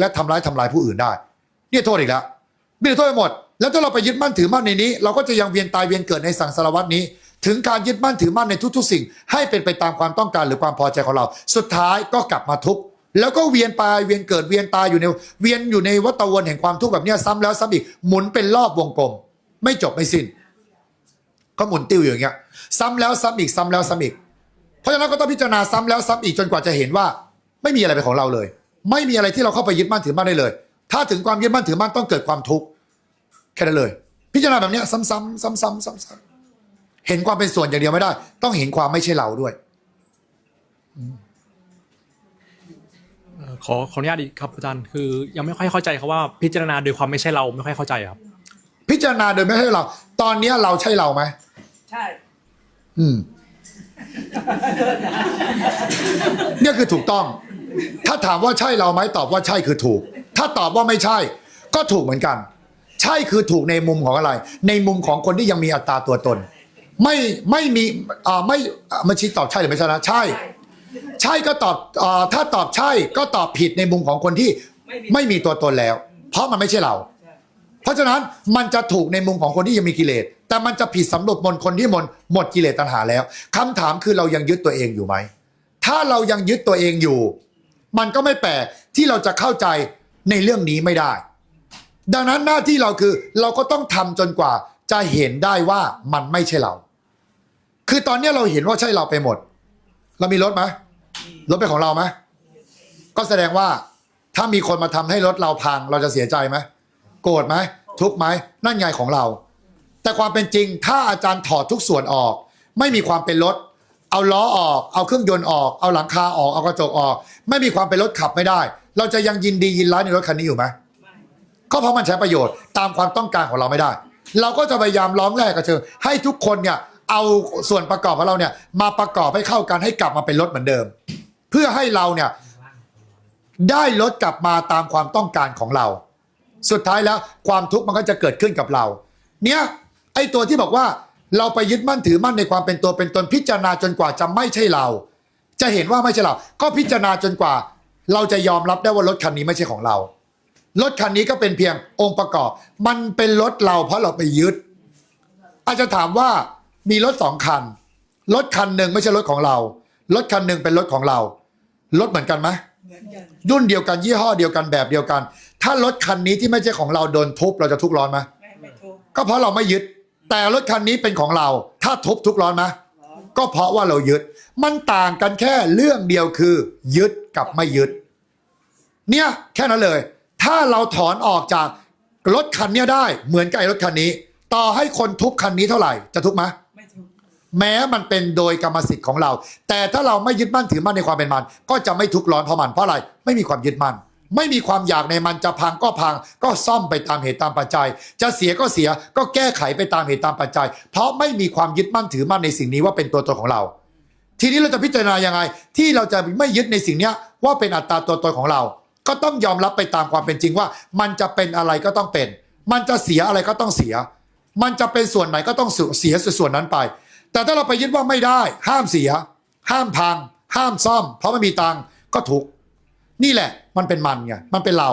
และทำร้ายทำลายผู้อื่นได้เนี่ยโทษอีกแล้วมีโทษไปหมด แล้วถ้าเราไปยึดมั่นถือมั่นในนี้ เราก็จะยังเวียนตายเวียนเกิดในสังสารวัตนี้ ถึงการยึดมั่นถือมั่นในทุก ๆ สิ่ง ให้เป็นไปตามความต้องการหรือความพอใจของเรา สุดท้ายก็กลับมาทุกข์แล้วก็เวียนไปเวียนเกิดเวียนตายอยู่ในเวียนอยู่ในวัฏวนแห่งความทุกข์แบบเนี้ยซ้ำแล้วซ้ำอีกหมุนเป็นรอบวงกลม ไม่จบไม่สิ้นก็หมุนติ้วอย่างเงี้ย ซ้ำแล้วซ้ำอีกซ้ำแล้วซ้ำอีก เพราะฉะนั้นก็ต้องพิจารณาซ้ำแล้วซ้ำอีกจนกว่าจะเห็นว่า ไม่มีอะไรเป็นของเราเลย ไม่มีอะไรที่เราเข้าไปยึดมั่นถือมั่นได้เลย ถ้าถึงความยึดมั่นถือมั่นต้องเกิดความทุกข์แค่นั้นเลย พิจารณาแบบเนี้ยซ้ำๆซ้ำๆซ้ำๆเห็นความเป็นส่วนอย่างเดียวไม่ได้ ต้องเห็นความไม่ใช่เราด้วยเอ่อขอขออนุญาตอีกครับอาจารย์คือยังไม่ค่อยเข้าใจครับว่าพิจารณาโดยความไม่ใช่เราไม่ค่อยเข้าใจครับ พิจารณาโดยไม่ใช่เรา ตอนเนี้ยเราใช่เราไหมใช่ อืม เนี่ยคือถูกต้อง ถ้าถามว่าใช่เราไหมตอบว่าใช่คือถูก ถ้าตอบว่าไม่ใช่ ก็ถูกเหมือนกัน ใช่คือถูกในมุมของอะไร ในมุมของคนที่ยังมีอัตราตัวตน ไม่ไม่มีอ่าไม่อ่าไม่ชี้ตอบใช่หรือไม่ใช่นะใช่ ใช่ก็ตอบอ่าถ้าตอบใช่ก็ตอบผิดในมุมของคนที่ไม่มีตัวตนแล้ว เพราะมันไม่ใช่เรา เพราะฉะนั้นมันจะถูกในมุมของคนที่ยังมีกิเลสแต่มันจะผิดสำหรับมนคนที่มนหมดกิเลสตัณหาแล้วคำถามคือเรายังยึดตัวเองอยู่ไหมถ้าเรายังยึดตัวเองอยู่ มันก็ไม่แปลกที่เราจะเข้าใจในเรื่องนี้ไม่ได้ ดังนั้นหน้าที่เราคือเราก็ต้องทำจนกว่าจะเห็นได้ว่ามันไม่ใช่เรา คือตอนนี้เราเห็นว่าใช่เราไปหมด เรามีรถไหมรถเป็นของเราไหมก็แสดงว่าถ้ามีคนมาทำให้รถเราพัง เราจะเสียใจไหมโกรธไหมทุกไหมนั่นไงของเรา แต่ความเป็นจริงถ้าอาจารย์ถอดทุกส่วนออก ไม่มีความเป็นรถ เอาล้อออก เอาเครื่องยนต์ออก เอาหลังคาออก เอากระจกออก ไม่มีความเป็นรถขับไม่ได้ เราจะยังยินดียินร้ายในรถคันนี้อยู่ไหมก็เพราะมันใช้ประโยชน์ตามความต้องการของเราไม่ได้ เราก็จะพยายามร้องแรกกับเธอให้ทุกคนเนี่ยเอาส่วนประกอบของเราเนี่ย มาประกอบให้เข้ากันให้กลับมาเป็นรถเหมือนเดิม เพื่อให้เราเนี่ยได้รถกลับมาตามความต้องการของเรา สุดท้ายแล้วความทุกข์มันก็จะเกิดขึ้นกับเรา เนี่ยไอ้ตัวที่บอกว่า เราไปยึดมั่นถือมั่นในความเป็นตัวเป็นตนพิจารณาจนกว่าจะไม่ใช่เรา จะเห็นว่าไม่ใช่เรา ก็พิจารณาจนกว่า เราจะยอมรับได้ว่ารถคันนี้ไม่ใช่ของเรา รถคันนี้ก็เป็นเพียงองค์ประกอบ มันเป็นรถเราเพราะเราไปยึด อาจจะถามว่ามีรถสองคัน รถคันหนึ่งไม่ใช่รถของเรา รถคันหนึ่งเป็นรถของเรา รถเหมือนกันไหมเหมือนกันรุ่นเดียวกันยี่ห้อเดียวกันแบบเดียวกัน ถ้ารถคันนี้ที่ไม่ใช่ของเราโดนทุบเราจะทุกข์ร้อนไหมไม่ไม่ทุกข์ก็เพราะเราไม่ยึด แต่รถคันนี้เป็นของเรา ถ้าทุบทุกข์ร้อนไหมก็เพราะว่าเรายึด มันต่างกันแค่เรื่องเดียวคือ ยึดกับไม่ยึด เนี่ยแค่นั้นเลย ถ้าเราถอนออกจากรถคันเนี้ยได้เหมือนกับไอ้รถคันนี้ ต่อให้คนทุบคันนี้เท่าไหร่จะทุกข์ไหมไม่ทุกข์แม้มันเป็นโดยกรรมสิทธิ์ของเรา แต่ถ้าเราไม่ยึดมั่นถือมั่นในความเป็นมัน ก็จะไม่ทุกข์ร้อนเพราะมันเพราะอะไร ไม่มีความยึดมั่น ไม่มีความอยากในมันจะพังก็พัง ก็ซ่อมไปตามเหตุตามปัจจัย จะเสียก็เสียก็แก้ไขไปตามเหตุตามปัจจัย เพราะไม่มีความยึดมั่นถือมั่นในสิ่งนี้ว่าเป็นตัวตนของเรา ทีนี้เราจะพิจารณายังไง ที่เราจะไม่ยึดในสิ่งนี้ว่าเป็นอัตราตัวตนของเรา ก็ต้องยอมรับไปตามความเป็นจริงว่า มันจะเป็นอะไรก็ต้องเป็น มันจะเสียอะไรก็ต้องเสีย มันจะเป็นส่วนไหนก็ต้องเสียส่วนนั้นไป แต่ถ้าเราไปยึดว่าไม่ได้ ห้ามเสีย ห้ามพัง ห้ามซ่อม เพราะไม่มีตังก็ทุก นี่แหละ มันเป็นมันไงมันเป็นเรา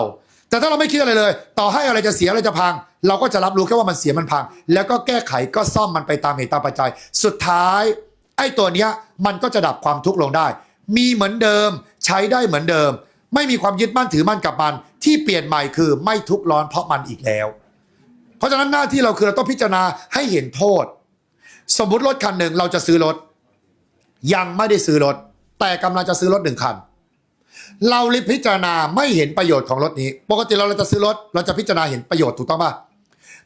แต่ถ้าเราไม่คิดอะไรเลย ต่อให้อะไรจะเสียอะไรจะพัง เราก็จะรับรู้แค่ว่ามันเสียมันพัง แล้วก็แก้ไขก็ซ่อมมันไปตามเหตุตามปัจจัย สุดท้าย ไอ้ตัวเนี้ยมันก็จะดับความทุกข์ลงได้ มีเหมือนเดิม ใช้ได้เหมือนเดิม ไม่มีความยึดมั่นถือมั่นกับมัน ที่เปลี่ยนใหม่คือไม่ทุกข์ร้อนเพราะมันอีกแล้ว เพราะฉะนั้นหน้าที่เราคือเราต้องพิจารณาให้เห็นโทษ สมมุติรถคันหนึ่งเราจะซื้อรถ ยังไม่ได้ซื้อรถ แต่กำลังจะซื้อรถหนึ่งคัน เราลิพิจารณาไม่เห็นประโยชน์ของรถนี้ ปกติเราเราจะซื้อรถ เราจะพิจารณาเห็นประโยชน์ถูกต้องป่ะ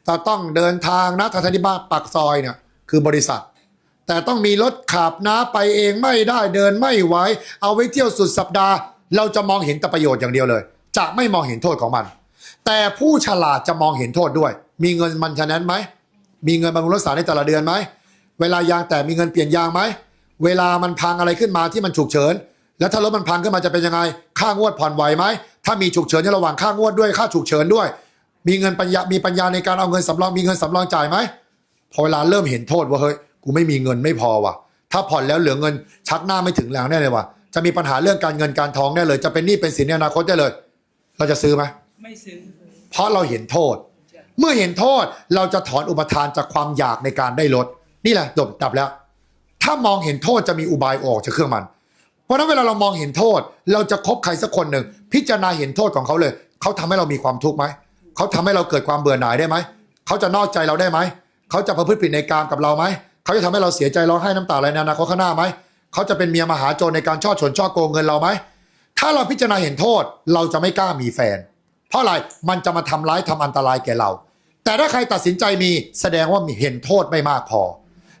แต่ต้องเดินทางนะทางที่บ้านปากซอยเนี่ยคือบริษัท แต่ต้องมีรถขับนะไปเองไม่ได้เดินไม่ไหวเอาไว้เที่ยวสุดสัปดาห์ เราจะมองเห็นแต่ประโยชน์อย่างเดียวเลย จะไม่มองเห็นโทษของมัน แต่ผู้ฉลาดจะมองเห็นโทษด้วย มีเงินมันชนั้นไหมมีเงินบำรุงรักษาในแต่ละเดือนไหมเวลายางแต่มีเงินเปลี่ยนยางไหมเวลามันพังอะไรขึ้นมาที่มันฉุกเฉิน แล้วถ้ารถมันพังขึ้นมาจะเป็นยังไง ค่างวดผ่อนไหวไหม ถ้ามีฉุกเฉินในระหว่างค่างวดด้วย ค่าฉุกเฉินด้วย มีเงินปัญญา มีปัญญาในการเอาเงินสำรอง มีเงินสำรองจ่ายไหม พอเวลาเริ่มเห็นโทษว่าเฮ้ย กูไม่มีเงินไม่พอว่ะ ถ้าผ่อนแล้วเหลือเงินชักหน้าไม่ถึงแรงแน่เลยว่ะ จะมีปัญหาเรื่องการเงินการทองแน่เลย จะเป็นหนี้เป็นสินในอนาคตได้เลย เราจะซื้อไหมไม่ซื้อ เพราะเราเห็นโทษ เมื่อเห็นโทษเราจะถอนอุปทานจากความอยากในการได้ลด นี่แหละจบดับแล้ว ถ้ามองเห็นโทษจะมีอุบายออกจากเครื่องมัน เพราะนั้นเวลาเรามองเห็นโทษ เราจะคบใครสักคนหนึ่งพิจารณาเห็นโทษของเขาเลย เขาทำให้เรามีความทุกข์ไหมเขาทำให้เราเกิดความเบื่อหน่ายได้ไหมเขาจะนอกใจเราได้ไหมเขาจะประพฤติผิดในกามกับเราไหมเขาจะทำให้เราเสียใจร้องไห้น้ำตาไหลในอนาคตข้างหน้าไหมเขาจะเป็นเมียมหาโจรในการช่อฉนช่อโกงเงินเราไหมถ้าเราพิจารณาเห็นโทษ เราจะไม่กล้ามีแฟน เพราะอะไรมันจะมาทำร้ายทำอันตรายแก่เรา แต่ถ้าใครตัดสินใจมีแสดงว่ามีเห็นโทษไม่มากพอ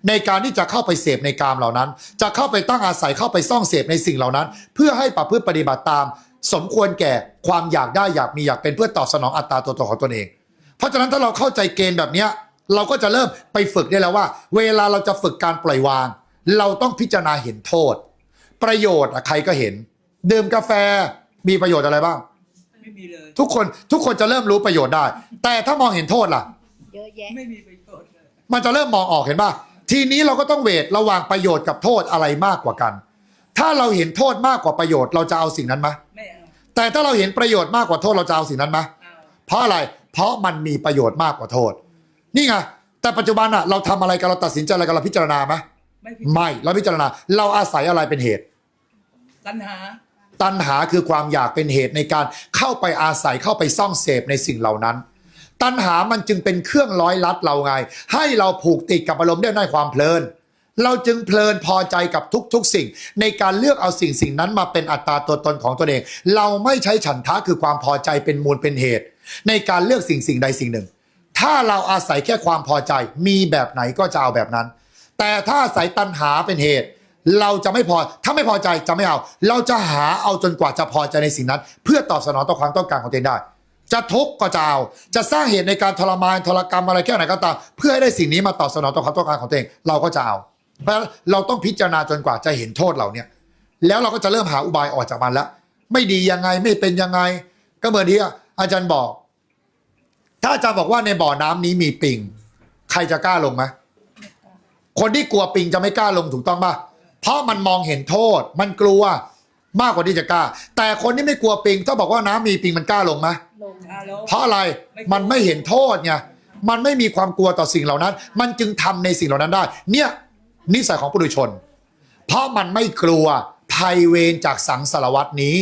ในการที่จะเข้าไปเสพในกามเหล่านั้น จะเข้าไปตั้งอาศัยเข้าไปซ่องเสพในสิ่งเหล่านั้น เพื่อให้ประพฤติปฏิบัติตาม สมควรแก่ความอยากได้อยากมีอยากเป็นเพื่อตอบสนองอัตราตัวตนของตนเอง เพราะฉะนั้นถ้าเราเข้าใจเกณฑ์แบบเนี้ยเราก็จะเริ่มไปฝึกได้แล้วว่า เวลาเราจะฝึกการปล่อยวาง เราต้องพิจารณาเห็นโทษ ประโยชน์อะใครก็เห็น ดื่มกาแฟมีประโยชน์อะไรบ้างไม่มีเลยทุกคนทุกคนจะเริ่มรู้ประโยชน์ได้ แต่ถ้ามองเห็นโทษล่ะเยอะแยะไม่มีประโยชน์เลยมันจะเริ่มมองออกเห็นป่ะ ทีนี้เราก็ต้องเวทระหว่างประโยชน์กับโทษอะไรมากกว่ากัน ถ้าเราเห็นโทษมากกว่าประโยชน์เราจะเอาสิ่งนั้นไหมไม่เอาแต่ถ้าเราเห็นประโยชน์มากกว่าโทษเราจะเอาสิ่งนั้นไหมเอาเพราะอะไร เพราะมันมีประโยชน์มากกว่าโทษ นี่ไง แต่ปัจจุบันอะเราทำอะไรกันเราตัดสินใจอะไรกันเราพิจารณาไหมไม่ผิดไม่เราพิจารณา เราอาศัยอะไรเป็นเหตุ ตัณหา ตัณหาคือความอยากเป็นเหตุในการเข้าไปอาศัยเข้าไปซ่องเสพในสิ่งเหล่านั้น ตัณหามันจึงเป็นเครื่องร้อยลัดเราไง ให้เราผูกติดกับอารมณ์ได้ในความเพลิน เราจึงเพลินพอใจกับทุกๆ สิ่ง ในการเลือกเอาสิ่งสิ่งนั้นมาเป็นอัตราตัวตนของตัวเอง เราไม่ใช้ฉันทะคือความพอใจเป็นมูลเป็นเหตุ ในการเลือกสิ่งสิ่งใดสิ่งหนึ่ง ถ้าเราอาศัยแค่ความพอใจมีแบบไหนก็จะเอาแบบนั้น แต่ถ้าอาศัยตัณหาเป็นเหตุเราจะไม่พอ ถ้าไม่พอใจจะไม่เอา เราจะหาเอาจนกว่าจะพอใจในสิ่งนั้น เพื่อตอบสนองต่อความต้องการของตัวเองได้ จะทุกข์ก็จะเอาจะสร้างเหตุในการทรมานทรกรรมอะไรแค่ไหนก็ตามเพื่อให้ได้สิ่งนี้มาตอบสนองต่อความต้องการของตัวเองเราก็จะเอาเพราะเราต้องพิจารณาจนกว่าจะเห็นโทษเหล่าเนี้ยแล้วเราก็จะเริ่มหาอุบายออกจากมันแล้วไม่ดียังไงไม่เป็นยังไง ก็เหมือนที่อาจารย์บอก ถ้าอาจารย์บอกว่าในบ่อน้ำนี้มีปิง ใครจะกล้าลงไหมคนที่กลัวปิงจะไม่กล้าลงถูกต้องป่ะเพราะมันมองเห็นโทษ มันกลัว มากกว่าที่จะกล้า แต่คนที่ไม่กลัวปิงถ้าบอกว่าน้ำมีปิงมันกล้าลงไหมลงอาแล้วเพราะอะไรมันไม่เห็นโทษไงมันไม่มีความกลัวต่อสิ่งเหล่านั้น มันจึงทำในสิ่งเหล่านั้นได้ เนี่ยนิสัยของปุถุชน เพราะมันไม่กลัวภัยเวรจากสังสารวัตนี้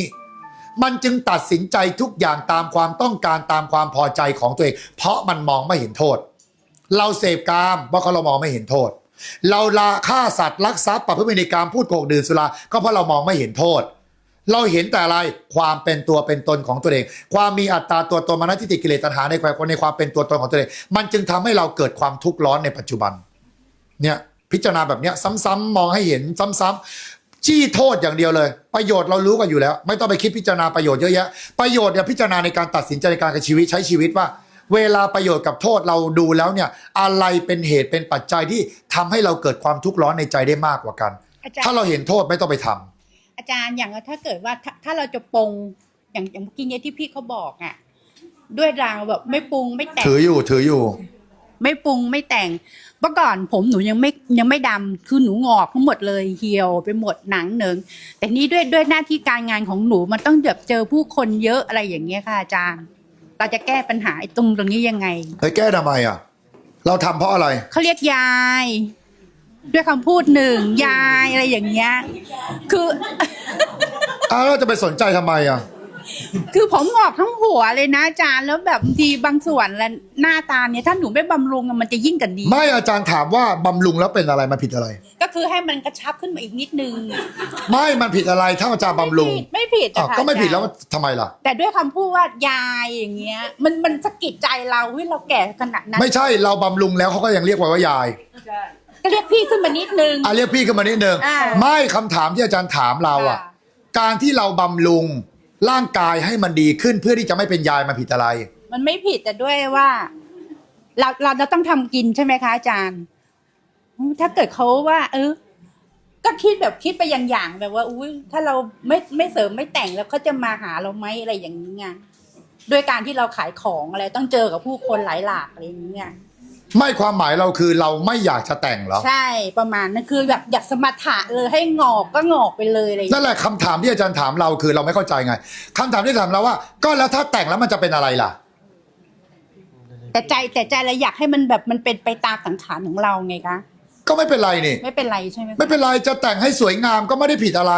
มันจึงตัดสินใจทุกอย่างตามความต้องการตามความพอใจของตัวเอง เพราะมันมองไม่เห็นโทษ เราเสพกามเพราะเขาเรามองไม่เห็นโทษ เราลาฆ่าสัตว์ลักทรัพย์ประพฤติผิดในกามพูดโกหกดื่มสุราก็เพราะเรามองไม่เห็นโทษ เราเห็นแต่อะไรความเป็นตัวเป็นตนของตัวเอง ความมีอัตราตัวตนมานะทิฏฐิกิเลสตัณหาในความในความเป็นตัวตนของตัวเอง มันจึงทำให้เราเกิดความทุกข์ร้อนในปัจจุบัน เนี่ยพิจารณาแบบเนี้ยซ้ำๆมองให้เห็นซ้ำๆจี้โทษอย่างเดียวเลย ประโยชน์เรารู้กันอยู่แล้ว ไม่ต้องไปคิดพิจารณาประโยชน์เยอะแยะประโยชน์เนี่ยพิจารณาในการตัดสินใจในการกับชีวิตใช้ชีวิตว่า เวลาประโยชน์กับโทษเราดูแล้วเนี่ยอะไรเป็นเหตุเป็นปัจจัยที่ทำให้เราเกิดความทุกข์ร้อนในใจได้มากกว่ากันอาจารถ้าย์เราเห็นโทษไม่ต้องไปทำ อาจารย์อย่างถ้าเกิดว่าถ้าถ้าเราจะปรงอย่างอย่างเมื่อกี้เนี้ยที่พี่เขาบอกอะ ด้วยรางแบบไม่ปรุงไม่แต่ง ถืออยู่ถืออยู่ ไม่ปรุงไม่แต่งเมื่อก่อนผมหนูยังไม่ยังไม่ดำคือหนูงอกทั้งหมดเลยเหี่ยวไปหมดหนังเหนิง แต่นี่ด้วยด้วยหน้าที่การงานของหนูมันต้องแบบเจอผู้คนเยอะอะไรอย่างเงี้ยค่ะอาจารย์ เราจะแก้ปัญหาไอ้ตรงตรงนี้ยังไง เฮ้ยแก้ทำไมอะ เราทำเพราะอะไร เขาเรียกยาย ด้วยคำพูดหนึ่งยายอะไรอย่างเงี้ยคือ อ้าวเราจะไปสนใจทำไมอะ คือผมงอกทั้งหัวเลยนะอาจารย์แล้วแบบบางทีบางส่วนและหน้าตาเนี่ยถ้าหนูไม่บำรุงอะมันจะยิ่งกันดี ไม่อาจารย์ถามว่าบำรุงแล้วเป็นอะไรมันผิดอะไร ก็คือให้มันกระชับขึ้นมาอีกนิดนึงไม่มันผิดอะไรถ้าอาจารย์บำรุงไม่ผิดอ้าวอะค่ะก็ไม่ผิดแล้วอาจารย์ทำไมล่ะ แต่ด้วยคำพูดว่ายายอย่างเงี้ย มันมันสะกิดใจเราเฮ้ยเราแก่ขนาดนั้น ไม่ใช่เราบำรุงแล้วเขาก็ยังเรียกว่าว่ายาย ใช่ ก็เรียกพี่ขึ้นมานิดนึง อะเรียกพี่ขึ้นมานิดนึงอ่า ไม่คำถามที่อาจารย์ถามเราอะ ค่ะ การที่เราบำรุงร่างกายให้มันดีขึ้นเพื่อที่จะไม่เป็นยายมันผิดอะไร มันไม่ผิดแต่ด้วยว่า เราเราจะต้องทำกินใช่ไหมคะอาจารย์อืมถ้าเกิดเขาว่า เออ ก็คิดแบบคิดไปอย่างอย่างๆแบบว่า อุ้ยถ้าเราไม่ไม่เสริมไม่แต่งแล้วเขาจะมาหาเราไหมอะไรอย่างนี้ไงด้วยการที่เราขายของอะไรต้องเจอกับผู้คนหลายหลากอะไรอย่างนี้ไง ไม่ความหมายเราคือเราไม่อยากจะแต่งเหรอ ใช่ประมาณนั้นคือแบบอยากสมถะเลยให้งอกก็งอกไปเลยอะไรอย่างนั่เงี้ยนแหละคำถามที่อาจารย์ถามเราคือเราไม่เข้าใจไงคำถามที่ถามเราว่า ก็แล้วถ้าแต่งแล้วมันจะเป็นอะไรล่ะ แต่ใจแต่ใจเราอยากให้มันแบบมันเป็นไปตามสังขารของเราไงคะก็ไม่เป็นไรนี่ ไม่เป็นไรใช่ไหมคะไม่เป็นไรจะแต่งให้สวยงามก็ไม่ได้ผิดอะไร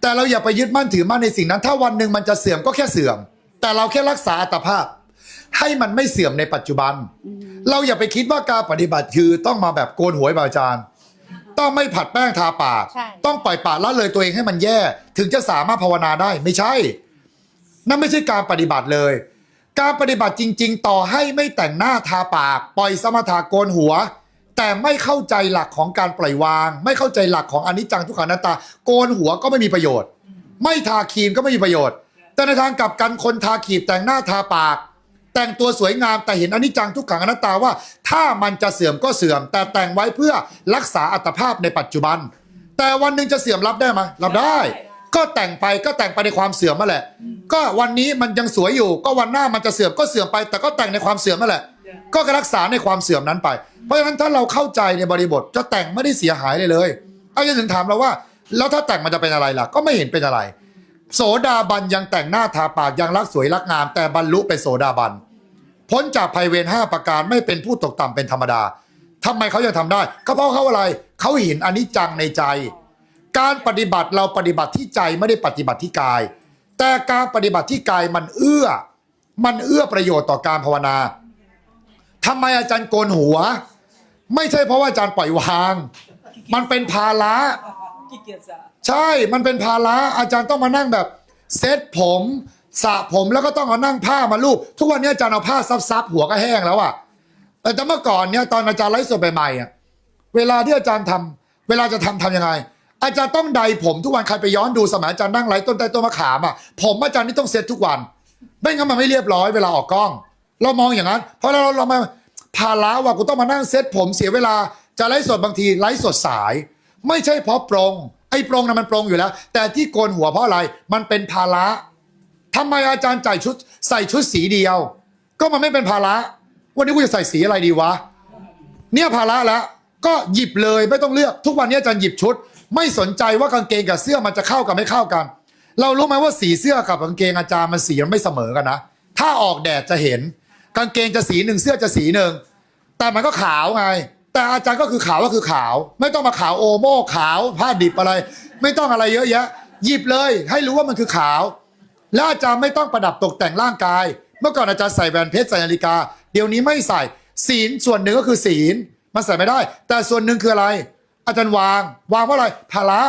แต่เราอย่าไปยึดมั่นถือมั่นในสิ่งนั้น ถ้าวันหนึ่งมันจะเสื่อมก็แค่เสื่อม แต่เราแค่รักษาอัตภาพ ให้มันไม่เสื่อมในปัจจุบัน เราอย่าไปคิดว่าการปฏิบัติคือต้องมาแบบโกนหัวแบบอาจารย์ต้องไม่ผัดแป้งทาปาก ใช่ ต้องปล่อยปละละเลยตัวเองให้มันแย่ ถึงจะสามารถภาวนาได้ไม่ใช่ นั่นไม่ใช่การปฏิบัติเลย การปฏิบัติจริง ๆ ต่อให้ไม่แต่งหน้าทาปาก ปล่อยสมถะโกนหัว แต่ไม่เข้าใจหลักของการปล่อยวาง ไม่เข้าใจหลักของอนิจจังทุกขังอนัตตา โกนหัวก็ไม่มีประโยชน์ ไม่ทาครีมก็ไม่มีประโยชน์ แต่ในทางกลับกันคนทาครีมแต่งหน้าทาปาก แต่งตัวสวยงามแต่เห็นอนิจจังทุกขังอนัตตาว่า ถ้ามันจะเสื่อมก็เสื่อม แต่แต่งไว้เพื่อรักษาอัตภาพในปัจจุบัน แต่วันหนึ่งจะเสื่อมรับได้ไหมรับได้ ก็แต่งไปก็แต่งไปในความเสื่อมมาแหละ ก็วันนี้มันยังสวยอยู่ ก็วันหน้ามันจะเสื่อมก็เสื่อมไป แต่ก็แต่งในความเสื่อมนั่นแหละ ก็รักษาในความเสื่อมนั้นไป เพราะฉะนั้นถ้าเราเข้าใจในบริบทจะแต่งไม่ได้เสียหายเลยเลย เอาอย่างถึงถามเราว่า แล้วถ้าแต่งมันจะเป็นอะไรล่ะ ก็ไม่เห็นเป็นอะไร โสดาบันยังแต่งหน้าทาปากยังรักสวยรักงาม แต่บรรลุเป็นโสดาบัน พ้นจากภัยเวรห้าประการไม่เป็นผู้ตกต่ำเป็นธรรมดาทำไมเขายังทำได้ก็เพราะเขาอะไรเขาเห็นอนิจจังในใจ การปฏิบัติเราปฏิบัติที่ใจไม่ได้ปฏิบัติที่กาย แต่การปฏิบัติที่กายมันเอื้อ มันเอื้อประโยชน์ต่อการภาวนาทำไมอาจารย์โกนหัว ไม่ใช่เพราะว่าอาจารย์ปล่อยวาง มันเป็นภาระขี้เกียจสระ ใช่มันเป็นภาระอาจารย์ต้องมานั่งแบบ เซ็ตผมสระผมแล้วก็ต้องเอานั่งผ้ามาลูบทุกวันนี้อาจารย์เอาผ้าซับๆหัวก็แห้งแล้วอะแต่เมื่อก่อนเนี่ยตอนอาจารย์ไลฟ์สดใหม่ๆอะเวลาที่อาจารย์ทำเวลาจะทำทำยังไง อาจารย์ต้องใดผมทุกวันใครไปย้อนดูสมัยอาจารย์นั่งไลฟ์ต้นใต้ต้นมะขามอะผมอาจารย์นี่ต้องเซ็ตทุกวัน ไม่งั้นมันไม่เรียบร้อยเวลาออกกล้อง เรามองอย่างนั้น เพราะเราเรามาภาระว่ากูต้องมานั่งเซ็ตผมเสียเวลาจะไลฟ์สดบางทีไลฟ์สดสาย ไม่ใช่เพราะปรง ไอ้ปรงนะมันปรงอยู่แล้ว แต่ที่โกนหัวเพราะอะไร มันเป็นภาระทำไมอาจารย์ใส่ชุดใส่ชุดสีเดียว ก็มันไม่เป็นภาระวันนี้กูจะใส่สีอะไรดีวะ เนี่ยภาระแล้วก็หยิบเลยไม่ต้องเลือกทุกวันนี้อาจารย์หยิบชุด ไม่สนใจว่ากางเกงกับเสื้อมันจะเข้ากันไม่เข้ากัน เรารู้ไหมว่าสีเสื้อกับกางเกงอาจารย์มันสีมันไม่เสมอกันนะถ้าออกแดดจะเห็น กางเกงจะสีหนึ่งเสื้อจะสีหนึ่งแต่มันก็ขาวไง แต่อาจารย์ก็คือขาวก็คือขาว ไม่ต้องมาขาวโอโม่ขาวผ้าดิบอะไร ไม่ต้องอะไรเยอะแยะ หยิบเลย ให้รู้ว่ามันคือขาว แล้วอาจารย์ไม่ต้องประดับตกแต่งร่างกาย เมื่อก่อนอาจารย์ใส่แหวนเพชรใส่นาฬิกา เดี๋ยวนี้ไม่ใส่ศีลส่วนหนึ่งก็คือศีลมันใส่ไม่ได้ แต่ส่วนหนึ่งคืออะไร อาจารย์วาง วางเพราะอะไรภาระ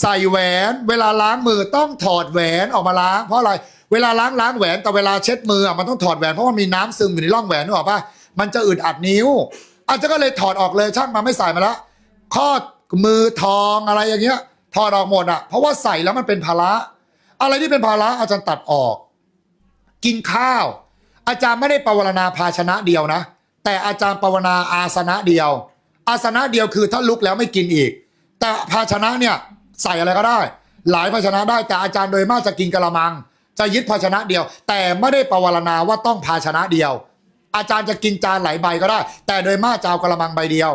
ใส่แหวน เวลาล้างมือต้องถอดแหวนออกมาล้าง เพราะอะไรเวลาล้างล้างแหวนแต่เวลาเช็ดมือมันต้องถอดแหวนเพราะมันมีน้ำซึมอยู่ในร่องแหวนนึกออกปะมันจะอึดอัดนิ้ว อาจารย์ก็เลยถอดออกเลยช่างมาไม่ใส่มาละข้อมือทองอะไรอย่างเงี้ยถอดออกหมดอะเพราะว่าใส่แล้วมันเป็นภาระ อะไรที่เป็นภาระอาจารย์ตัดออก กินข้าว อาจารย์ไม่ได้ปรารณาภาชนะเดียวนะ แต่อาจารย์ปรารณาอาสนะเดียว อาสนะเดียวคือถ้าลุกแล้วไม่กินอีก แต่ภาชนะเนี่ยใส่อะไรก็ได้ หลายภาชนะได้แต่อาจารย์โดยมากจะกินกระมัง จะยึดภาชนะเดียว แต่ไม่ได้ปรารณาว่าต้องภาชนะเดียว อาจารย์จะกินจานหลายใบก็ได้ แต่โดยมากจะเอากระมังใบเดียว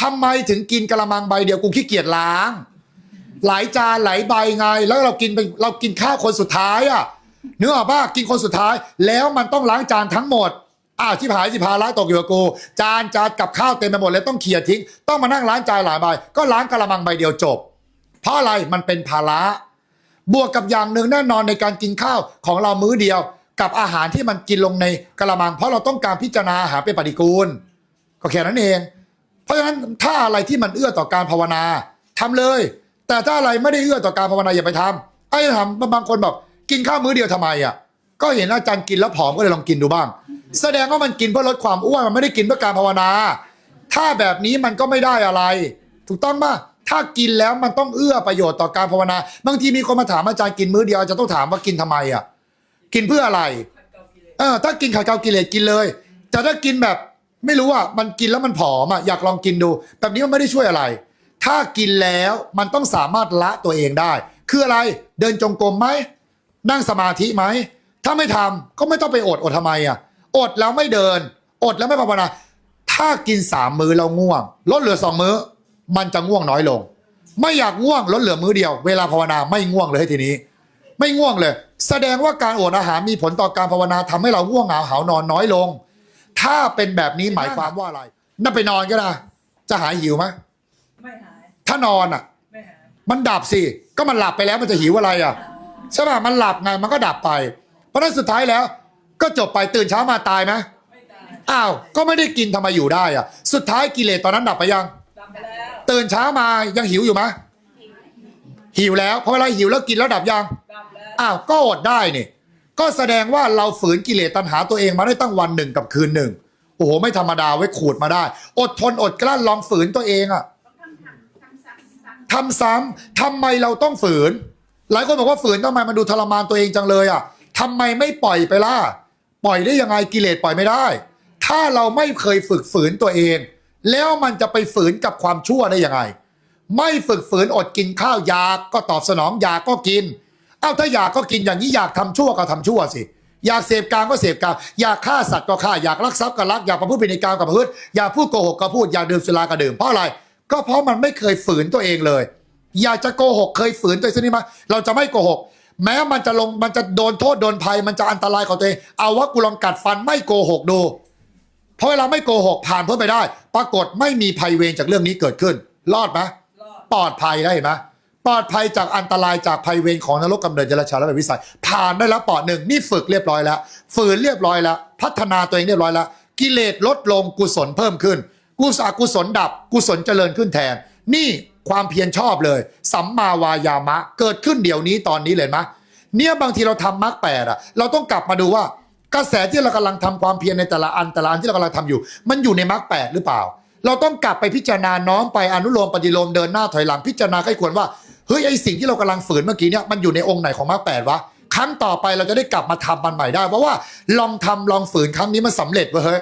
ทำไมถึงกินกระมังใบเดียวกูขี้เกียจล้าง หลายจานหลายใบไง แล้วเรากินเป็นเรากินข้าวคนสุดท้ายอะเนึกอป่ะกินคนสุดท้าย แล้วมันต้องล้างจานทั้งหมดอ้าวที่ผายที่พาล้างตกอยู่กับกู จานจานกับข้าวเต็มไปหมดเลยต้องเขี่ยทิ้ง ต้องมานั่งล้างจานหลายใบ ก็ล้างกระมังใบเดียวจบ เพราะอะไรมันเป็นภาระบวกกับอย่างหนึ่งแน่นอนในการกินข้าวของเรามื้อเดียว กับอาหารที่มันกินลงในกระมัง เพราะเราต้องการพิจารณาอาหารเป็นปฏิกูล ก็แค่นั้นเอง เพราะฉะนั้นถ้าอะไรที่มันเอื้อต่อการภาวนาทำเลย แต่ถ้าอะไรไม่ได้เอื้อต่อการภาวนาอย่าไปทำไอ้ทำบางคนบอกกินข้าวมื้อเดียวทำไมอะก็เห็นอาจารย์กินแล้วผอมก็เลยลองกินดูบ้าง แสดงว่ามันกินเพื่อลดความอ้วนมันไม่ได้กินเพื่อการภาวนา ถ้าแบบนี้มันก็ไม่ได้อะไร ถูกต้องป่ะถ้ากินแล้วมันต้องเอื้อประโยชน์ต่อการภาวนา บางทีมีคนมาถามอาจารย์กินมื้อเดียวจารย์ต้องถามว่ากินทำไมอะ กินเพื่ออะไรเออถ้ากินไข่เกากิเลสกินเลย แต่ถ้ากินแบบไม่รู้อะมันกินแล้วมันผอมอะอยากลองกินดู แบบนี้มันไม่ได้ช่วยอะไร ถ้ากินแล้วมันต้องสามารถละตัวเองได้ คืออะไรเดินจงกรมไหมนั่งสมาธิไหมถ้าไม่ทำก็ไม่ต้องไปอดอดทำไมอะ อดแล้วไม่เดิน อดแล้วไม่ภาวนาถ้ากินสามมื้อแล้วง่วง ลดเหลือสองมื้อ มันจะง่วงน้อยลง ไม่อยากง่วงลดเหลือมื้อเดียว เวลาภาวนาไม่ง่วงเลยทีนี้ ไม่ง่วงเลย แสดงว่าการอดอาหารมีผลต่อการภาวนาทำให้เราง่วงเหงาหาวนอนน้อยลง ถ้าเป็นแบบนี้หมายความว่าอะไรนั่นไปนอนก็ได้จะหายหิวไหมไม่หาย ถ้านอนอะ ไม่หาย มันดับสิ ก็มันหลับไปแล้วมันจะหิวอะไรอะใช่ป่ะมันหลับไงมันก็ดับไป เพราะฉะนั้นสุดท้ายแล้ว ก็จบไปตื่นเช้ามาตายไหมไม่ตายอ้าวก็ไม่ได้กินทำไมอยู่ได้อะ สุดท้ายกิเลสตอนนั้นดับไปยังดับไปแล้วตื่นเช้ามายังหิวอยู่ไหมหิวแล้วพอเวลาหิวแล้วกินแล้วดับยังดับแล้ว อ้าวก็อดได้นี่ ก็แสดงว่าเราฝืนกิเลสตัณหาตัวเองมาได้ตั้งวันหนึ่งกับคืนหนึ่งโอ้โหไม่ธรรมดาไว้ขูดมาได้ อดทนอดกลั้นลองฝืนตัวเองอะทำซ้ำทำไมเราต้องฝืน หลายคนบอกว่าฝืนทำไมมันดูทรมานตัวเองจังเลยอะทำไมไม่ปล่อยไปล่ะปล่อยได้ยังไงกิเลสปล่อยไม่ได้ ถ้าเราไม่เคยฝึกฝืนตัวเอง แล้วมันจะไปฝืนกับความชั่วได้ยังไง ไม่ฝึกฝืนอดกินข้าว ยากก็ตอบสนองยากก็กิน เอ้าถ้าอยากก็กินอย่างนี้อยากทำชั่วก็ทำชั่วสิอยากเสพกามก็เสพกามอยากฆ่าสัตว์ก็ฆ่าอยากลักทรัพย์ก็ลักอยากประพฤติผิดในกามก็ประพฤติอยากพูดโกหกก็พูดอยากดื่มสุราก็ดื่มเพราะอะไร ก็เพราะมันไม่เคยฝืนตัวเองเลย อยากจะโกหกเคยฝืนตัวเองสักนิดไหมเราจะไม่โกหก แม้มันจะลงมันจะโดนโทษโดนภัยมันจะอันตรายกับตัวเองเอาว่ากูลองกัดฟันไม่โกหกดูเพราะเวลาไม่โกหกผ่านพ้นไปได้ ปรากฏไม่มีภัยเวรจากเรื่องนี้เกิดขึ้น รอดไหมรอดปลอดภัยได้เห็นไหม ปลอดภัยจากอันตรายจากภัยเวรของนรกกำเนิดจราชาและแบบวิสัยผ่านได้แล้วปอดหนึ่งนี่ฝึกเรียบร้อยแล้ว ฝืนเรียบร้อยแล้ว พัฒนาตัวเองเรียบร้อยแล้ว กิเลสลดลงกุศลเพิ่มขึ้น กุศลกุศลดับ กุศลเจริญขึ้นแทน นี่ความเพียรชอบเลย สัมมาวายามะ เกิดขึ้นเดี๋ยวนี้ตอนนี้เลยไหมเนี่ยบางทีเราทำมรรคแปดอะเราต้องกลับมาดูว่ากระแสที่เรากำลังทำความเพียรในแต่ละอันแต่ละอันที่เรากำลังทำอยู่ มันอยู่ในมรรคแปดหรือเปล่า เราต้องกลับไปพิจารณาน้อมไปอนุโลมปฏิโลมเดินหน้าถอยหลังพิจารณาให้ควรว่า เฮ้ยไอสิ่งที่เรากำลังฝืนเมื่อกี้เนี่ยมันอยู่ในองค์ไหนของมรรคแปดวะครั้งต่อไปเราจะได้กลับมาทำมันใหม่ได้เพราะว่าลองทำลองฝืนครั้งนี้มันสำเร็จเว้ยเฮ้ย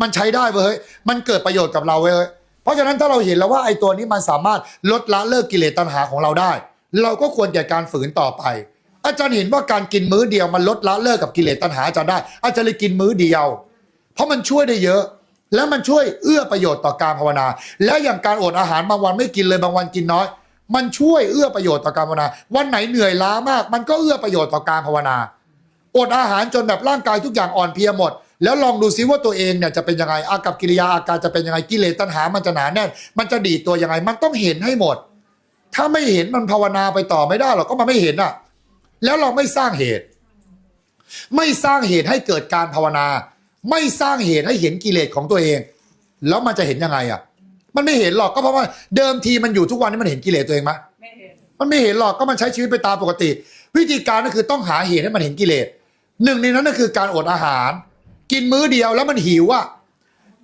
มันใช้ได้เว้ยเฮ้ยมันเกิดประโยชน์กับเราเว้ยเฮ้ยเพราะฉะนั้นถ้าเราเห็นแล้วว่าไอ้ตัวนี้มันสามารถลดละเลิกกิเลสตัณหาของเราได้ เราก็ควรแก่การฝืนต่อไป อาจารย์เห็นว่าการกินมื้อเดียวมันลดละเลิกกับกิเลสตัณหาอาจารย์ได้ อาจารย์เลยกินมื้อเดียว เพราะมันช่วยได้เยอะ แล้วมันช่วยเอื้อประโยชน์ต่อการภาวนา และอย่างการอดอาหารบางวันไม่กินเลยบางวันกินน้อย มันช่วยเอื้อประโยชน์ต่อการภาวนา วันไหนเหนื่อยล้ามาก มันก็เอื้อประโยชน์ต่อการภาวนา อดอาหารจนแบบร่างกายทุกอย่างอ่อนเพลียหมด แล้วลองดูซิว่าตัวเองเนี่ยจะเป็นยังไงอากับกิริยาอาการจะเป็นยังไงกิเลสตัณหา มันจะหนาแน่น มันจะดีดตัวยังไง มันต้องเห็นให้หมด ถ้าไม่เห็นมันภาวนาไปต่อไม่ได้หรอกก็มันไม่เห็นอะ แล้วเราไม่สร้างเหตุ ไม่สร้างเหตุให้เกิดการภาวนา ไม่สร้างเหตุให้เห็นกิเลสของตัวเอง แล้วมันจะเห็นยังไงอะ มันไม่เห็นหรอกก็เพราะว่าเดิมทีมันอยู่ทุกวันนี้มันเห็นกิเลสตัวเองไหมไม่เห็นมันไม่เห็นหรอกก็มันใช้ชีวิตไปตามปกติ วิธีการก็คือต้องหาเหตุให้มันเห็นกิเลสหนึ่งในนั้นก็คือการอดอาหาร กินมื้อเดียวแล้วมันหิวอะ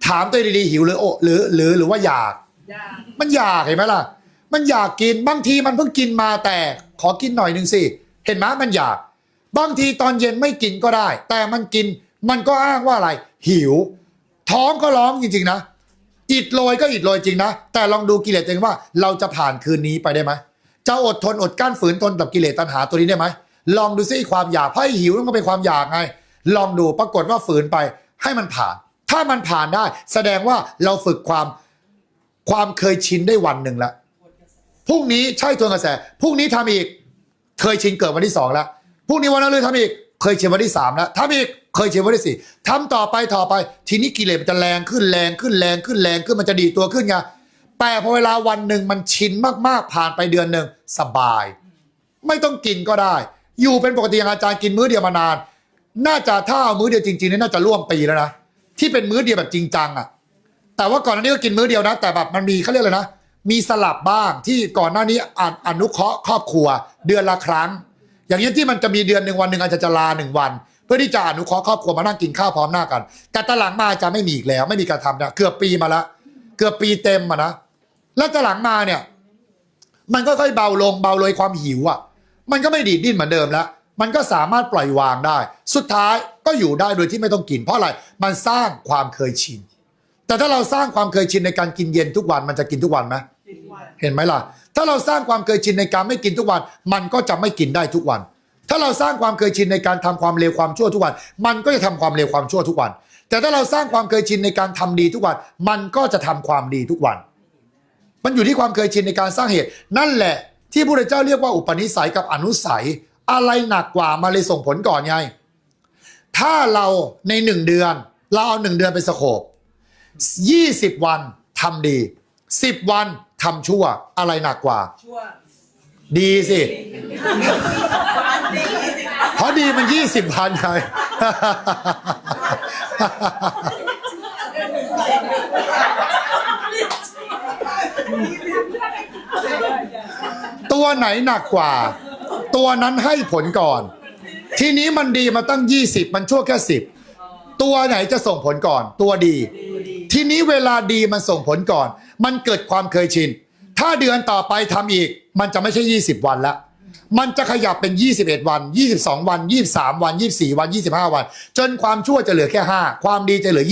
ถามตัวเองดีๆหิวหรือโอหรือหรือหรือว่าอยาก ยากมันอยากเห็นไหมล่ะ มันอยากกินบางทีมันเพิ่งกินมาแต่ขอกินหน่อยหนึ่งสิ เห็นไหมมันอยาก บางทีตอนเย็นไม่กินก็ได้ แต่มันกินมันก็อ้างว่าอะไร หิว ท้องก็ร้องจริงๆนะ อิดโรยก็อิดโรยจริงนะ แต่ลองดูกิเลสตัวเองว่าเราจะผ่านคืนนี้ไปได้ไหมจะอดทนอดกั้นฝืนทนกับกิเลสตัณหาตัวนี้ได้ไหมลองดูซิความอยากเพราะหิวมันก็เป็นความอยากไง ลองดูปรากฏว่าฝืนไปให้มันผ่าน ถ้ามันผ่านได้ แสดงว่าเราฝึกความความเคยชินได้วันหนึ่งแล้วพรุ่งนี้ใช่ทวนกระแสพรุ่งนี้ทำอีก เคยชินเกิดวันที่สองแล้วพรุ่งนี้วันนั้นเลยทำอีก เคยชินวันที่สามแล้วทำอีก เคยเชินวันที่สี่ทำต่อไปต่อไป ทีนี้กิเลสมันจะแรงขึ้นแรงขึ้นแรงขึ้นแรงขึ้นมันจะดีตัวขึ้นไงแต่พอเวลาวันหนึ่งมันชินมากๆผ่านไปเดือนหนึ่งสบาย ไม่ต้องกินก็ได้ อยู่เป็นปกติอย่างอาจารย์กินมื้อเดียวมานาน น่าจะถ้าเอามื้อเดียวจริงๆนี่น่าจะร่วมปีแล้วนะที่เป็นมื้อเดียวแบบจริงจังอะแต่ว่าก่อนหน้านี้ก็กินมื้อเดียวนะ แต่แบบมันมีเขาเรียกอะไรนะ มีสลับบ้างที่ก่อนหน้านี้อ่านอนุเคราะห์ครอบครัว เดือนละครั้ง อย่างนี้ยที่มันจะมีเดือนหนึ่งวันหนึ่งอาจจะจะลาหนึ่งวัน เพื่อที่จะอนุเคราะห์ครอบครัวมานั่งกินข้าวพร้อมหน้ากัน แต่ตอนหลังมาจะไม่มีอีกแล้ว ไม่มีการทำนะเกือบปีมาแล้วเกือบปีเต็มอะนะแล้วตอนหลังมาเนี่ย มันก็ค่อยเบาลงเบาเลยความหิวอะ มันก็ไม่ดีดดิ้นเหมือนเดิมแล้วมันก็สามารถปล่อยวางได้ สุดท้ายก็อยู่ได้โดยที่ไม่ต้องกิน เพราะอะไรมันสร้างความเคยชิน แต่ถ้าเราสร้างความเคยชินในการกินเย็นทุกวันมันจะกินทุกวันไหมกินวันเห็นไหมล่ะ ถ้าเราสร้างความเคยชินในการไม่กินทุกวัน มันก็จะไม่กินได้ทุกวัน ถ้าเราสร้างความเคยชินในการทำความเลวความชั่วทุกวัน มันก็จะทำความเลวความชั่วทุกวัน แต่ถ้าเราสร้างความเคยชินในการทำดีทุกวัน มันก็จะทำความดีทุกวัน มันอยู่ที่ความเคยชินในการสร้างเหตุ นั่นแหละที่พระเจ้าเรียกว่าอุปนิสัยกับอนุสัย อะไรหนักกว่ามาเลยส่งผลก่อนไง ถ้าเราในหนึ่งเดือน เราเอาหนึ่งเดือนไปสโคบยี่สิบวันทำดีสิบวันทำชั่วอะไรหนักกว่าชั่ว ดีสิ เพราะดีมันยี่สิบพันไงตัวไหนหนักกว่า ตัวนั้นให้ผลก่อน ทีนี้มันดีมาตั้ง 20 มันชั่วแค่10ตัวไหนจะส่งผลก่อน ตัวดี ทีนี้เวลาดีมันส่งผลก่อน มันเกิดความเคยชิน ถ้าเดือนต่อไปทำอีก มันจะไม่ใช่ 20 วันละมันจะขยับเป็น 21 วัน 22 วัน 23 วัน 24 วัน 25 วัน จนความชั่วจะเหลือแค่ 5 ความดีจะเหลือ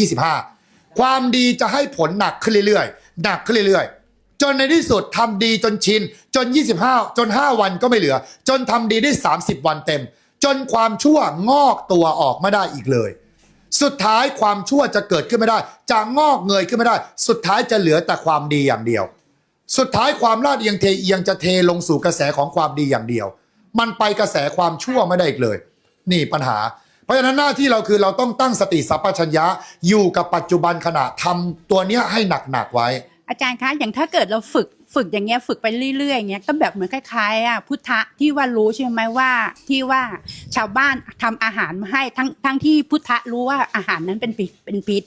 25 ความดีจะให้ผลหนักขึ้นเรื่อยๆ หนักขึ้นเรื่อยๆ จนในที่สุดทำดีจนชิน จน 25 จน 5 วันก็ไม่เหลือ จนทำดีได้ 30 วันเต็ม จนความชั่วงอกตัวออกไม่ได้อีกเลย สุดท้ายความชั่วจะเกิดขึ้นไม่ได้ จะงอกเงยขึ้นไม่ได้ สุดท้ายจะเหลือแต่ความดีอย่างเดียว สุดท้ายความลาดเอียงเทเอียงจะเทลงสู่กระแสของความดีอย่างเดียว มันไปกระแสความชั่วไม่ได้อีกเลย นี่ปัญหา เพราะฉะนั้นหน้าที่เราคือเราต้องตั้งสติสัพพัญญะอยู่กับปัจจุบันขณะทำตัวเนี้ยให้หนักๆไว้ อาจารย์คะอย่างถ้าเกิดเราฝึกฝึกอย่างเงี้ยฝึกไปเรื่อยๆอย่างเงี้ยก็แบบเหมือนคล้ายๆอะพุทธะที่ว่ารู้ใช่ไหมว่าที่ว่าชาวบ้านทำอาหารมาให้ทั้งทั้งที่พุทธะรู้ว่าอาหารนั้นเป็นพิษเป็นพิษ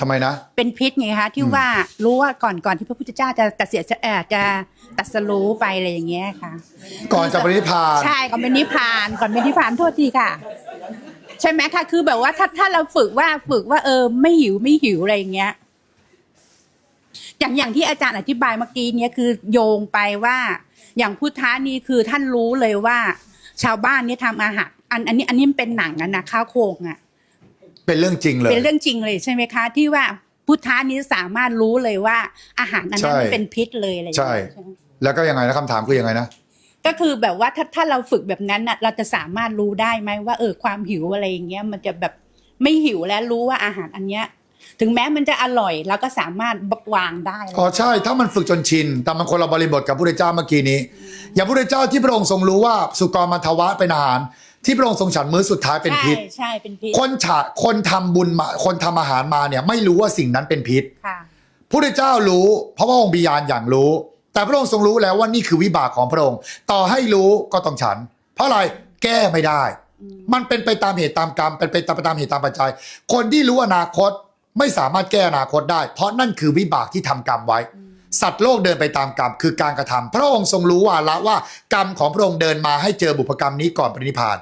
ทำไมนะ เป็นพิษไงคะที่ว่ารู้ว่าก่อนก่อนที่พระพุทธเจ้าจะตัดเสียเอ่อจะตัดสรู้ไปอะไรอย่างเงี้ยค่ะ ก่อนจะปรินิพพาน ใช่ก่อนเป็นนิพพานก่อนเป็นนิพพานโทษทีค่ะ ใช่ไหมคะคือแบบว่าถ้าถ้าเราฝึกว่าฝึกว่า เออ ไม่หิวไม่หิวอะไรอย่างเงี้ย อย่างอย่างที่อาจารย์อธิบายเมื่อกี้เนี้ยคือโยงไปว่า อย่างพุทธานี่คือท่านรู้เลยว่า ชาวบ้านนี่ทำอาหารอันอันนี้อันนี้มันเป็นหนังอะนะข้าวโครงอะ เป็นเรื่องจริงเลย เป็นเรื่องจริงเลยใช่ไหมคะที่ว่าพุทธานี้สามารถรู้เลยว่าอาหารอันนั้นใช่มันเป็นพิษเลยอะไรอย่างใช่ เงี้ยใช่ไหมแล้วก็ยังไงนะคำถามคือยังไงนะ ก็คือแบบว่าถ้าถ้าเราฝึกแบบนั้นน่ะเราจะสามารถรู้ได้ไหมว่าเออความหิวอะไรอย่างเงี้ยมันจะแบบไม่หิวแล้วรู้ว่าอาหารอันเนี้ยถึงแม้มันจะอร่อยเราก็สามารถวางได้อ๋อใช่ถ้ามันฝึกจนชินแต่มันคนละบริบทกับพระพุทธเจ้าเมื่อกี้นี้ อย่างพระพุทธเจ้าที่พระองค์ทรงรู้ว่าสุกรมัทวะเป็นอาหาร ที่พระองค์ทรงฉันมื้อสุดท้ายเป็นพิษ ใช่ใช่เป็นพิษคนฉะคนทำบุญมาคนทำอาหารมาเนี่ยไม่รู้ว่าสิ่งนั้นเป็นพิษค่ะ พระพุทธเจ้ารู้เพราะว่าองค์บิยานอย่างรู้ แต่พระองค์ทรงรู้แล้วว่านี่คือวิบากของพระองค์ ต่อให้รู้ก็ต้องฉัน เพราะอะไรแก้ไม่ได้มันเป็นไปตามเหตุตามกรรมเป็นไปตามตามเหตุตามปัจจัย คนที่รู้อนาคตไม่สามารถแก้อนาคตได้ เพราะนั่นคือวิบากที่ทำกรรมไว้ สัตว์โลกเดินไปตามกรรมคือการกระทำพระองค์ทรงรู้ว่าละว่ากรรมของพระองค์เดินมาให้เจอบุพกรรมนี้ก่อนปรินิพพาน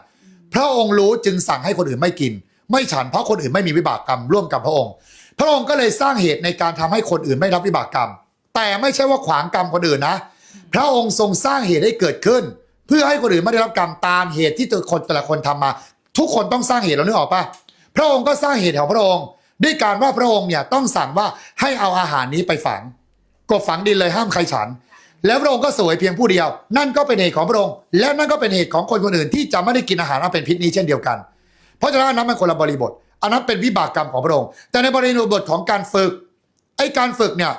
พระองค์รู้จึงสั่งให้คนอื่นไม่กิน ไม่ฉันเพราะคนอื่นไม่มีวิบากกรรมร่วมกับพระองค์ พระองค์ก็เลยสร้างเหตุในการทำให้คนอื่นไม่รับวิบากกรรม แต่ไม่ใช่ว่าขวางกรรมคนอื่นนะ พระองค์ทรงสร้างเหตุให้เกิดขึ้น เพื่อให้คนอื่นไม่ได้รับกรรมตามเหตุที่ตัวคนแต่ละคนทำมา ทุกคนต้องสร้างเหตุเรานึกออกปะพระองค์ก็สร้างเหตุของพระองค์ ด้วยการว่าพระองค์เนี่ยต้องสั่งว่าให้เอาอาหารนี้ไปฝังกบฝังดินเลยห้ามใครฉัน แล้วพระองค์ก็สวยเพียงผู้เดียว นั่นก็เป็นเหตุของพระองค์ และนั่นก็เป็นเหตุของคนคนอื่นที่จะไม่ได้กินอาหารอันเป็นพิษนี้เช่นเดียวกัน เพราะฉะนั้นอันนั้นมันคนละบริบท อันนั้นเป็นวิบากกรรมของพระองค์ แต่ในบริบทของการฝึก ไอ้การฝึกเนี่ย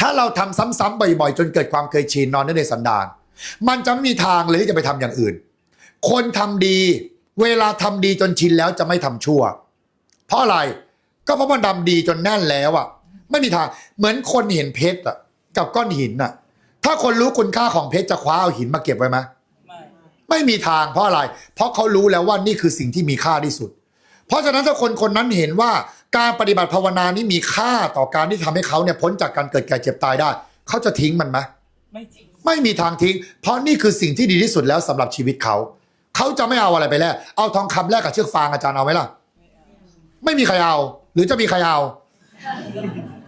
ถ้าเราทำซ้ำๆบ่อยๆ จนเกิดความเคยชินนอนในสันดาน มันจะไม่มีทางเลยที่จะไปทำอย่างอื่น คนทำดี เวลาทำดีจนชินแล้วจะไม่ทำชั่ว เพราะอะไร ก็เพราะมันดำดีจนแน่นแล้วอะ ไม่มีทาง เหมือนคนเห็นเพชรอะ กับก้อนหินอะ ถ้าคนรู้คุณค่าของเพชรจะคว้าเอาหินมาเก็บไว้ไหมไม่ไม่มีทางเพราะอะไร เพราะเขารู้แล้วว่านี่คือสิ่งที่มีค่าที่สุด เพราะฉะนั้นถ้าคนคนนั้นเห็นว่าการปฏิบัติภาวนานี้มีค่าต่อการที่ทำให้เขาเนี่ยพ้นจากการเกิดแก่เจ็บตายได้ เขาจะทิ้งมันไหมไม่จริงไม่มีทางทิ้ง เพราะนี่คือสิ่งที่ดีที่สุดแล้วสำหรับชีวิตเขาเขาจะไม่เอาอะไรไปแลกเอาทองคำแลกกับเชือกฟางอาจารย์เอาไหมล่ะ ไม่มีใครเอา หรือจะมีใครเอา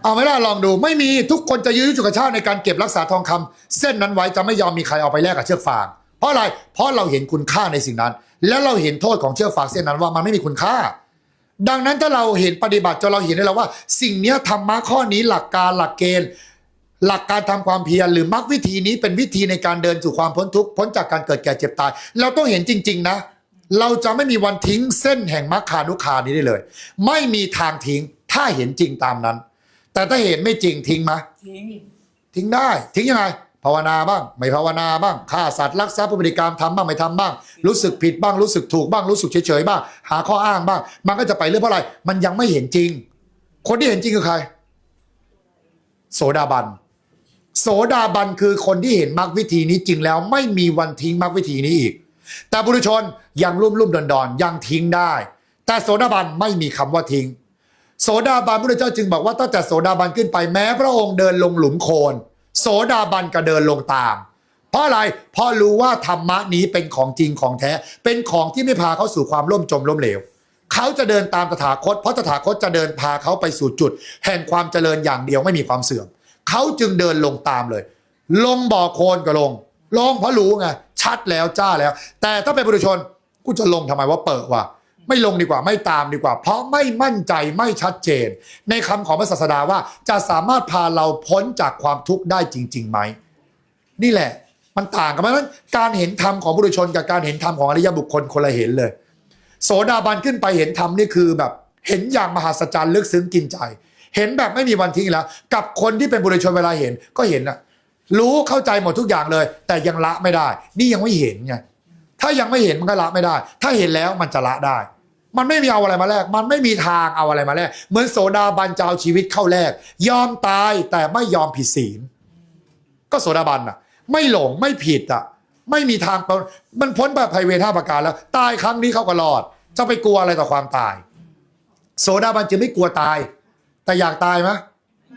เอาไหมล่ะลองดูไม่มีทุกคนจะยื้อยุดกระชากในการเก็บรักษาทองคำเส้นนั้นไว้จะไม่ยอมมีใครเอาไปแลกกับเชือกฟาง เพราะอะไร เพราะเราเห็นคุณค่าในสิ่งนั้น และเราเห็นโทษของเชือกฟางเส้นนั้นว่ามันไม่มีคุณค่า ดังนั้นถ้าเราเห็นปฏิบัติจนเราเห็นได้แล้วว่า สิ่งเนี้ยธรรมะข้อนี้หลักการหลักเกณฑ์ หลักการทำความเพียรหรือมรรควิธีนี้เป็นวิธีในการเดินสู่ความพ้นทุกข์พ้นจากการเกิดแก่เจ็บตาย เราต้องเห็นจริง ๆ นะ เราจะไม่มีวันทิ้งเส้นแห่งมรรคานุคานี้ได้เลย ไม่มีทางทิ้งถ้าเห็นจริงตามนั้น แต่ถ้าเห็นไม่จริงทิ้งไหมทิ้งทิ้งได้ ทิ้งยังไง ภาวนาบ้าง ไม่ภาวนาบ้างฆ่าสัตว์รักทรัพย์พฤติกรรมทำบ้างไม่ทำบ้าง รู้สึกผิดบ้างรู้สึกถูกบ้างรู้สึกเฉยๆบ้าง หาข้ออ้างบ้าง มันก็จะไปเรื่องเพราะอะไร มันยังไม่เห็นจริง คนที่เห็นจริงคือใคร โสดาบัน โสดาบันคือคนที่เห็นมรรควิธีนี้จริงแล้ว ไม่มีวันทิ้งมรรควิธีนี้อีก แต่บุรุชนยังรุ่มรุ่มดอนดอนๆยังทิ้งได้ แต่โสดาบันไม่มีคำว่าทิ้ง โสดาบันพระเจ้าจึงบอกว่าตั้งแต่โสดาบันขึ้นไปแม้ พระองค์เดินลงหลุมโคลนโสดาบันก็เดินลงตาม เพราะอะไรเพราะรู้ว่าธรรมะนี้เป็นของจริงของแท้ เป็นของที่ไม่พาเขาสู่ความล่มจมล้มเหลวเขาจะเดินตามตถาคต เพราะตถาคตจะเดินพาเขาไปสู่จุด แห่งความเจริญอย่างเดียวไม่มีความเสื่อมเขาจึงเดินลงตามเลย ลงบ่อโคลนก็ลง ลงเพราะรู้ไงชัดแล้วจ้าแล้ว แต่ถ้าเป็นบุรุชนกูจะลงทำไมว่าเปิดว่ะ ไม่ลงดีกว่าไม่ตามดีกว่า เพราะไม่มั่นใจไม่ชัดเจน ในคำของพระศาสดาว่าจะสามารถพาเราพ้นจากความทุกข์ได้จริงๆไหมนี่แหละ มันต่างกันเพราะนั้นการเห็นธรรมของบุรุชนกับการเห็นธรรมของอริยบุคคลคนละเห็นเลย โสดาบันขึ้นไปเห็นธรรมนี่คือแบบเห็นอย่างมหัศจรรย์ลึกซึ้งกินใจ เห็นแบบไม่มีวันทิ้งแล้ว กับคนที่เป็นบุรุชนเวลาเห็นก็เห็นอะรู้เข้าใจหมดทุกอย่างเลย แต่ยังละไม่ได้ นี่ยังไม่เห็นไงถ้ายังไม่เห็นมันก็ละไม่ได้ ถ้าเห็นแล้วมันจะละได้ มันไม่มีเอาอะไรมาแลก มันไม่มีทางเอาอะไรมาแลก เหมือนโสดาบันจะเอาชีวิตเข้าแลก ยอมตายแต่ไม่ยอมผิดศีล ก็โสดาบันอะ ไม่หลงไม่ผิดอะ ไม่มีทาง มันพ้นแบบภัยเวทห้าประการแล้ว ตายครั้งนี้เขาก็รอด จะไปกลัวอะไรต่อความตาย โสดาบันจึงไม่กลัวตาย แต่อยากตายไหม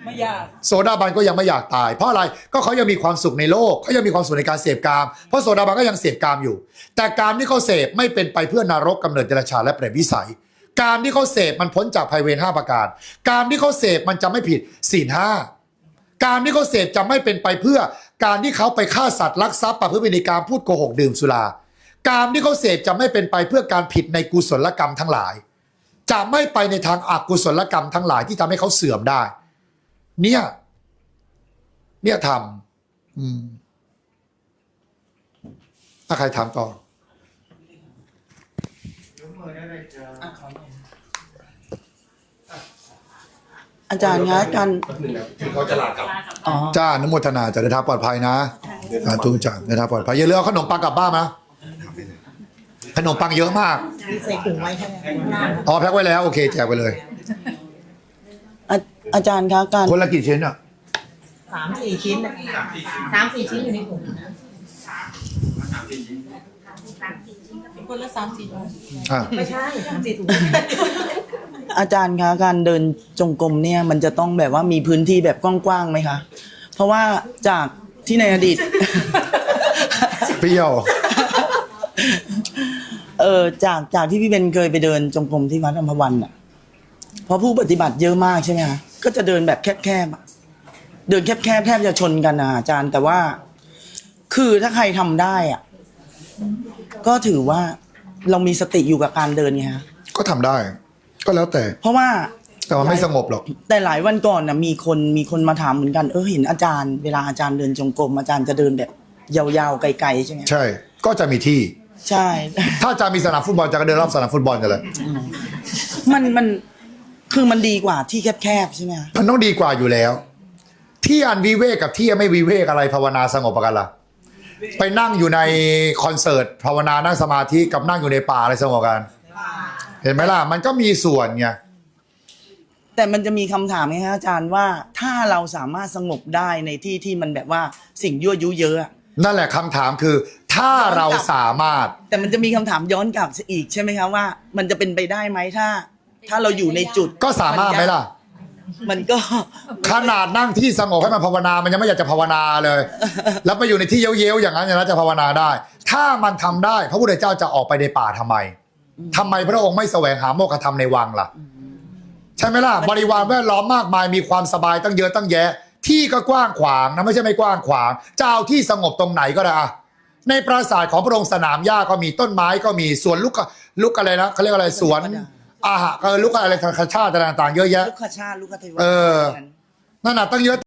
ไม่ยากโสดาบันก็ยังไม่อยากตาย เพราะอะไรก็เขายังมีความสุขในโลกเขายังมีความสุขในการเสพกาม เพราะโสดาบันก็ยังเสพกามอยู่ แต่การที่เขาเสพไม่เป็นไปเพื่อนรกกำเนิดเดรัจฉานและเปรตวิสัย การที่เขาเสพมันพ้นจากภัยเวรห้าประการ การที่เขาเสพมันจะไม่ผิดศีลห้าการที่เขาเสพจะไม่เป็นไปเพื่อ การที่เขาไปฆ่าสัตว์ลักทรัพย์ประพฤติในการพูดโกหกดื่มสุราการที่เขาเสพจะไม่เป็นไปเพื่อการผิดในกุศลกรรมทั้งหลาย จะไม่ไปในทางอกุศลกรรมทั้งหลายที่ทำให้เขาเสื่อมได้ เนี่ย เนี่ยทำอืมถ้าใครถามต่ออาจารย์คะการเขาจะลากับ อ๋อ จ้าอนุโมทนาจะเดินทางปลอดภัยนะสาธุจ้าเดินทางปลอดภัยอย่าลืมเอาขนมปังกลับบ้านนะขนมปังเยอะมาก ใส่ถุงไว้ใช่ไหม อ๋อแพ็คไว้แล้ว โอเค แจกไปเลย อาอาจารย์คะการคนละกี่ชิ้นอะสามสี่ชิ้นน่ะสามสี่ชิ้นอยู่ในถุงนะคนละสามสี่อะไม่ใช่สามสี่ถุงอาจารย์คะการเดินจงกรมเนี่ย มันจะต้องแบบว่ามีพื้นที่แบบกว้างๆไหมคะ เพราะว่าจากที่ในอดีต เปรี้ยว เออจากจากที่พี่เบนเคยไปเดินจงกรมที่วัดอัมพวันอะเพราะผู้ปฏิบัติเยอะมากใช่ไหมคะ ก็จะเดินแบบแคบๆอะเดินแคบๆแทบจะชนกันนะอาจารย์ แต่ว่า คือถ้าใครทำได้อะก็ถือว่าเรามีสติอยู่กับการเดินไงฮะก็ทำได้ ก็แล้วแต่ เพราะว่า แต่มันไม่สงบหรอก แต่หลายวันก่อนนะมีคนมีคนมาถามเหมือนกันเออเห็นอาจารย์เวลาอาจารย์เดินจงกรมอาจารย์จะเดินแบบยาวๆไกลๆใช่ไหมใช่ ก็จะมีที่ ใช่ ถ้าจะมีสนามฟุตบอลจะก็เดินรอบสนามฟุตบอลกันเลย มันมัน คือมันดีกว่าที่แคบๆใช่ไหมคะมันต้องดีกว่าอยู่แล้ว ที่อันวิเวกกับที่ไม่วิเวกอะไรภาวนาสงบกันล่ะไปนั่งอยู่ในคอนเสิร์ตภาวนานั่งสมาธิกับนั่งอยู่ในป่าอะไรสงบกัน เห็นไหมล่ะ มันก็มีส่วนไงแต่มันจะมีคำถามไงฮะอาจารย์ว่าถ้าเราสามารถสงบได้ในที่ที่มันแบบว่าสิ่งยั่วยุเยอะอะนั่นแหละคำถามคือ ถ้าเราสามารถ แต่มันจะมีคำถามย้อนกลับอีกใช่ไหมคะว่า มันจะเป็นไปได้ไหมถ้า ถ้าเราอยู่ในจุดก็สามารถไหมล่ะ มันก็ ขนาดนั่งที่สงบให้มันภาวนา มันยังไม่อยากจะภาวนาเลย แล้วไปอยู่ในที่เย้ยวๆอย่างนั้นอย่างนั้นจะภาวนาได้ ถ้ามันทำได้ พระพุทธเจ้าจะออกไปในป่าทำไมทำไมพระองค์ไม่แสวงหาโมฆะธรรมในวังล่ะ ใช่ไหมล่ะ บริวารแวดล้อมมากมายมีความสบายตั้งเยอะตั้งแยะ ที่ก็กว้างขวางนะไม่ใช่ไม่กว้างขวางจะเอาที่สงบตรงไหนก็ได้อะในปราสาทของพระองค์สนามหญ้าก็มีต้นไม้ก็มีสวนลูกกะลูกอะไรนะเขาเรียกอะไรสวน อาหารเออลูกอะไรธรรมชาติต่างๆเยอะแยะ ลูกขชาติลูกขเทวเออนั้นนั่นน่ะตั้งเยอะ